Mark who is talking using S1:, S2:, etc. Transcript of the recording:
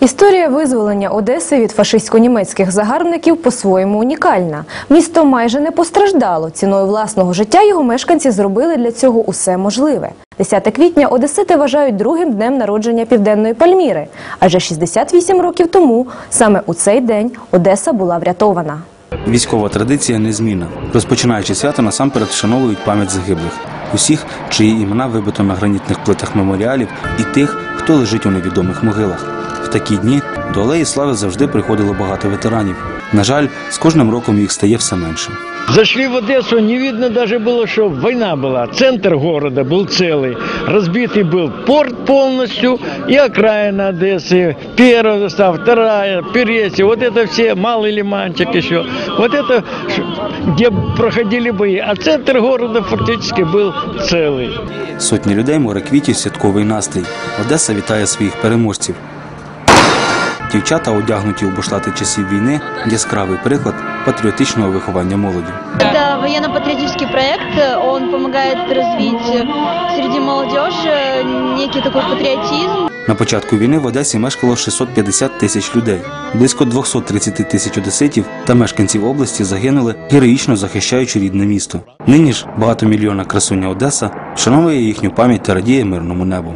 S1: Історія визволення Одеси від фашистсько-німецьких загарбників по-своєму унікальна. Місто майже не постраждало. Ціною власного життя його мешканці зробили для цього усе можливе. 10 квітня Одесити вважають другим днем народження Південної Пальміри. Адже 68 років тому саме у цей день Одеса була врятована.
S2: Військова традиція незмінна. Розпочинаючи свято, насамперед вшановують пам'ять загиблих, усіх, чиї імена вибито на гранітних плитах меморіалів, і тих, хто лежить у невідомих могилах В такі дні до Алеї Слави завжди приходило багато ветеранів. На жаль, з кожним роком їх стає все менше.
S3: Зашли в Одессу, не видно даже было, что война была. Центр города был целый. Разбитый был порт полностью и окраина Одессы. Первая застава, вторая, Пересье. Вот это все, Малый Лиманчик еще. Вот это, ш- где проходили бои. А центр города фактически был целый.
S2: Сотні людей море квітів, святковий настрій. Одеса вітає своїх переможців. Дівчата, одягнуті у бушлати часів війни, яскравий приклад патріотичного виховання молоді.
S4: Это военно-патриотический проект, он помогает развить среди молодежи некий такой патриотизм.
S2: На початку війни в Одесі мешкало 650 тисяч людей. Близько 230 тисяч одеситів та мешканців області загинули, героїчно захищаючи рідне місто. Нині ж багатомільйонна красуня Одеса вшановує їхню пам'ять та радіє мирному небу.